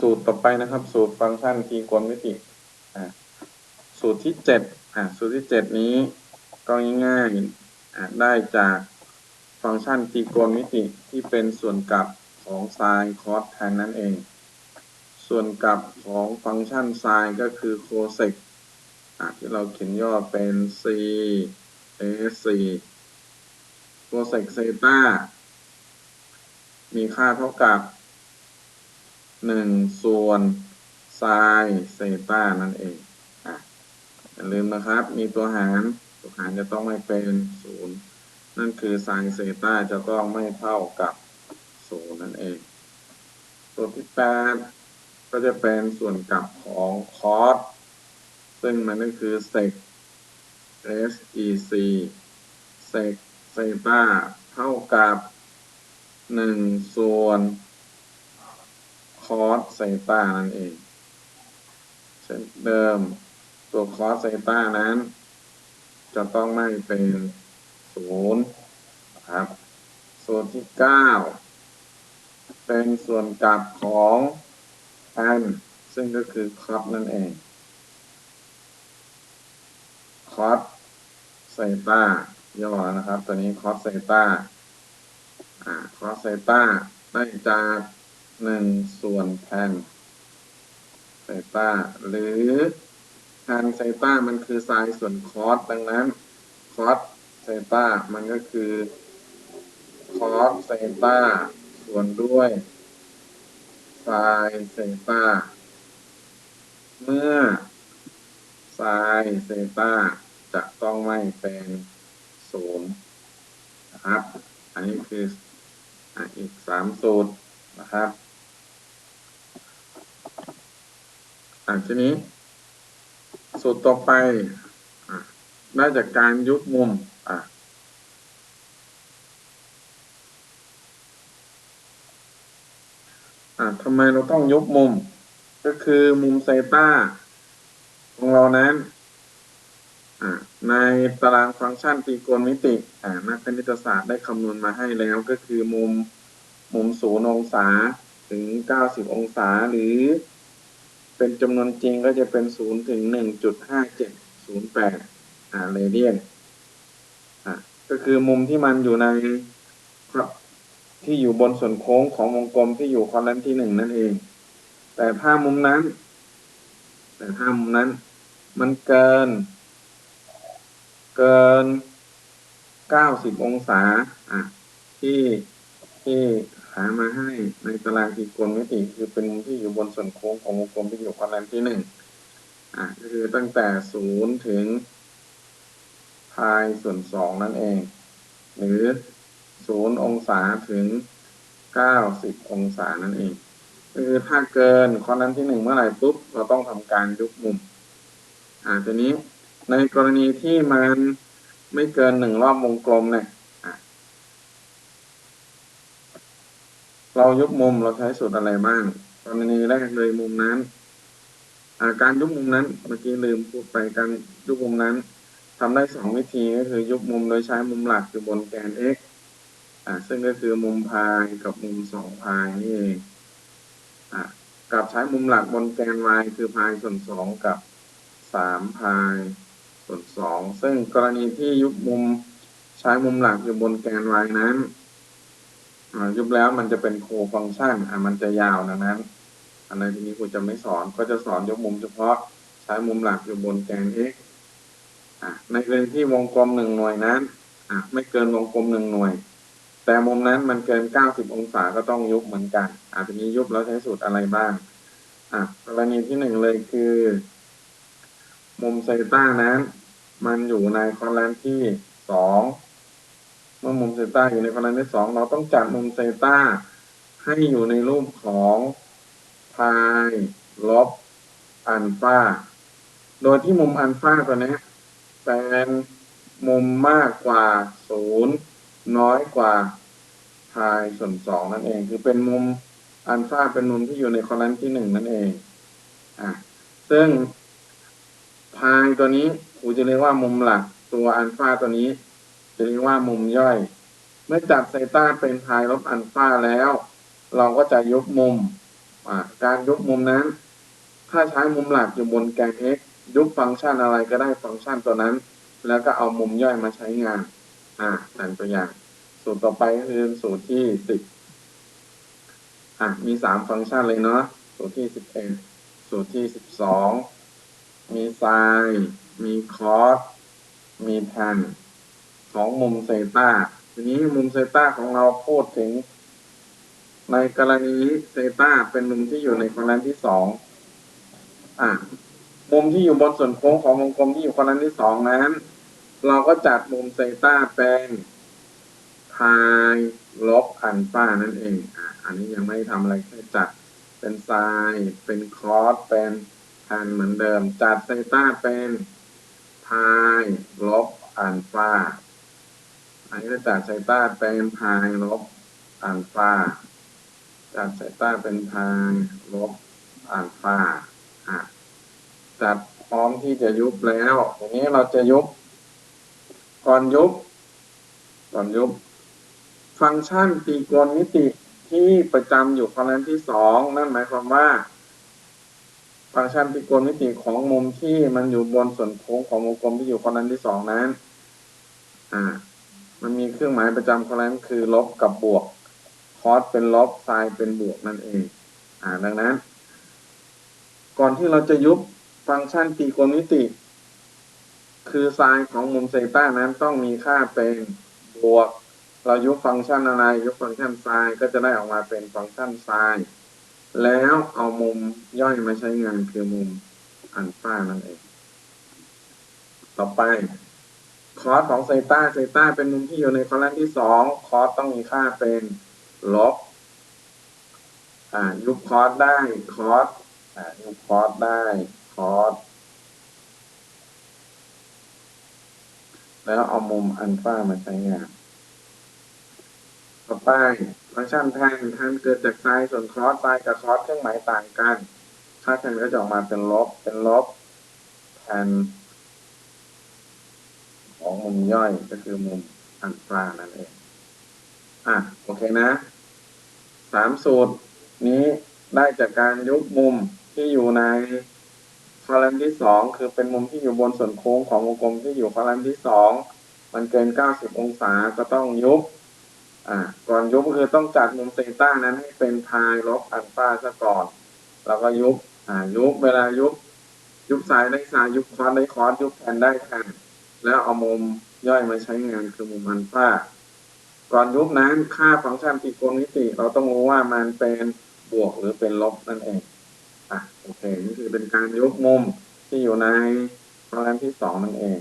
สูตรต่อไปนะครับ สูตรฟังก์ชันทีกลมิติสูตรที่เจ็ดสูตรที่เจ็ดนี้ก็ง่ายๆได้จากฟังก์ชันทีกลมิติที่เป็นส่วนกลับของไซน์คอสแทนนั่นเอง ส่วนกลับของฟังก์ชันไซน์ก็คือโคเซกที่เราเขียนย่อเป็น c s c โคเซกเซตามีค่าเท่ากับ หนึ่งส่วนไซน์เซต้านั่นเองอะอย่าลืมนะครับ มีตัวหาร ตัวหารจะต้องไม่เป็นศูนย์นั่นคือไซน์เซต้าจะต้องไม่เท่ากับศูนย์นั่นเองตัวที่แปดก็จะเป็นส่วนกลับของคอสซึ่งมันก็คือเซก sec เซกเซต้าเท่ากับหนึ่งส่วน คอสไซตานั่นเองเช่นเดิมตัวคอสไซตานั้น จะต้องไม่เป็นศูนย์นะครับ ส่วนที่เก้าเป็นส่วนกลับของแอนซึ่งก็คือคอสนั่นเองคอสไซตาย่อนะครับ ตัวนี้คอสไซตาอ่าคอสไซตาได้จาก หนึ่งส่วนแทนไซต้าหรือแทนไซต้ามันคือไซน์ส่วนคอสดังนั้นคอสไซต้ามันก็คือคอสไซต้าส่วนด้วยไซน์ไซต้าเมื่อไซน์ไซต้าจะต้องไม่เป็นศูนย์นะครับ อันนี้คืออีกสามสูตรนะครับ อะทีนี้ สูตรต่อไปอะได้จากการยุบมุมอะอะทำไมเราต้องยุบมุม ก็คือมุมไซต้าของเรานั้นอะในตารางฟังก์ชันตรีโกณมิติอะนักคณิตศาสตร์ได้คำนวณมาให้แล้วก็คือมุมมุมศูนย์องศาถึง 90 องศาหรือ เป็นจำนวนจริงก็จะเป็น0ถึง1.5708อ่าเรเดียนอ่าก็คือมุมที่มันอยู่ในครับที่อยู่บนส่วนโค้งของวงกลมที่อยู่คอลัมน์ที่หนึ่งนั่นเอง แต่ถ้ามุมนั้น แต่ถ้ามุมนั้น มันเกิน เกิน90องศา อะ ที่ที่ หามาให้ในตารางตรีโกณมิติคือเป็นมุมที่อยู่บนส่วนโค้งของวงกลมที่อยู่คอลัมน์ที่หนึ่งอะก็คือตั้งแต่ศูนย์ถึงพายส่วนสองนั่นเอง หรือศูนย์องศาถึงเก้าสิบองศานั่นเองคือถ้าเกินคอลัมน์ที่หนึ่งเมื่อไหร่ปุ๊บเราต้องทำการยุบมุมอ่าทีนี้ในกรณีที่มันไม่เกินหนึ่งรอบวงกลมเนี่ย เรายุบมุมเราใช้สูตรอะไรบ้างกรณีแรกเลยมุมนั้นการยุบมุมนั้นเมื่อกี้ลืมพูดไปการยุบมุมนั้นทำได้สองวิธีก็คือยุบมุมโดยใช้มุมหลักอยู่บนแกน x อ่าซึ่งก็คือมุมพายกับมุมสองพายนี่เองอ่ากับใช้มุมหลักบนแกน y คือพายส่วนสองกับสามพายส่วนสองซึ่งกรณีที่ยุบมุมใช้มุมหลักอยู่บนแกน y นั้น ยุบแล้วมันจะเป็นโคฟังก์ชันอะมันจะยาวดังนั้น อันในที่นี้ครูจะไม่สอนก็จะสอนยกมุมเฉพาะใช้มุมหลักอยู่บนแกน x อะในกรณีที่วงกลมหนึ่งหน่วยนั้นอะไม่เกินวงกลมหนึ่งหน่วย แต่มุมนั้นมันเกิน 90 องศาก็ต้องยุบเหมือนกันอะทีนี้ยุบแล้วใช้สูตรอะไรบ้างอะกรณีที่หนึ่งเลยคือ มุมไซต้านั้น มันอยู่ในคอลัมน์ที่สอง เมื่อมุมไซต้าอยู่ในคอลัมที่สองเราต้องจัดมุมไซต้าให้อยู่ในรูปของพายลบอัลฟาโดยที่มุมอัลฟาตัวนี้เป็นมุมมากกว่าศูนย์น้อยกว่าพายส่วนสองนั่นเอง คือเป็นมุมอัลฟาเป็นมุมที่อยู่ในคอลัมน์ที่หนึ่งนั่นเองอะซึ่งพายตัวนี้ครูจะเรียกว่ามุมหลักตัวอัลฟาตัวนี้ จะเรียกว่ามุมย่อย เมื่อจัดไซต้าเป็นพายลบอัลฟาแล้ว เราก็จะยกมุม การยุบมุมนั้น ถ้าใช้มุมหลักอยู่บนแกน x ยุบฟังก์ชันอะไรก็ได้ฟังก์ชันตัวนั้น แล้วก็เอามุมย่อยมาใช้งาน อ่าต่งตัวอย่าง สูตรต่อไปก็คือสูตรที่สิบอะมีสามฟังก์ชันเลยเนาะสูตรที่สิบเอ็ดสูตรที่สิบสองมีไซน์มีคอสมีแทน ของมุมเซต้าทีนี้มุมเซต้าของเราพูดถึง ในกรณีเซต้าเป็นมุมที่อยู่ในคอลัมน์ที่สองอะมุมที่อยู่บนส่วนโค้งของวงกลมที่อยู่คอลัมน์ที่สองนั้น เราก็จัดมุมเซต้าเป็นพายลบอัลฟานั่นเองอะอันนี้ยังไม่ทำอะไรแค่จัดเป็นไซน์เป็นคอสเป็นแทนเหมือนเดิม จัดเซต้าเป็นพายลบอัลฟา อันนี้จะจัดเซต้าเป็นพายลบอัลฟาจัดเซต้าเป็นพายลบอัลฟาจัดพร้อมที่จะยุบแล้วทีนี้เราจะยุบ ก่อนยุบ ก่อนยุบ ฟังก์ชันตรีโกณมิติที่ประจำอยู่คอลัมน์ที่สองนั่นหมายความว่า ฟังก์ชันตรีโกณมิติของมุมที่มันอยู่บนส่วนโค้งของวงกลมที่อยู่คอลัมน์ที่สองนั้น อ่า มันมีเครื่องหมายประจำคอลัมน์คือลบกับบวก คอสเป็นลบไซน์เป็นบวกนั่นเอง อ่า ดังนั้น ก่อนที่เราจะยุบฟังก์ชันตรีโกณมิติ คือไซน์ของมุมเซต้านั้นต้องมีค่าเป็นบวก เรายุบฟังก์ชันอะไร ยุบฟังก์ชันไซน์ก็จะได้ออกมาเป็นฟังก์ชันไซน์แล้วเอามุมย่อยมาใช้งานคือมุมอัลฟานั่นเอง ต่อไป คอสของเซต้าเซต้าเป็นมุมที่อยู่ในคอลัมน์ที่สองคอสต้องมีค่าเป็นลบอ่ายุบคอสได้คอสอ่ายุบคอสได้คอสแล้วเอามุมอัลฟามาใช้งานต่อไปฟังก์ชันแทนแทนเกิดจากไซน์ส่วนคอสไซน์กับคอสเครื่องหมายต่างกัน ค่าแทนก็จะออกมาเป็นลบเป็นลบแทน ของมุมย่อยก็คือมุมอัลฟานั่นเอง อะ โอเคนะสามสูตรนี้ได้จากการยุบมุมที่อยู่ในคอลัมน์ที่สองคือเป็นมุมที่อยู่บนส่วนโค้งของวงกลมที่อยู่คอลัมน์ที่สองมันเกินเก้าสิบองศาก็ต้องยุบ อ่า ก่อนยุบก็คือต้องจัดมุมเซต้านั้นให้เป็นพายลบอัลฟาซะก่อน แล้วก็ยุบ อ่า ยุบ เวลายุบ ยุบซ้ายได้ซ้าย ยุบคอร์สได้คอร์สยุบแทนได้แทน แล้วเอามุมย่อยมาใช้งานคือมุมอัลฟาก่อนยุบนั้นค่าฟังก์ชันตรีโกณมิติ เราต้องรู้ว่ามันเป็นบวกหรือเป็นลบนั่นเองอะโอเคนี่คือเป็นการยุบมุมที่อยู่ในคอลัมน์ที่สองนั่นเอง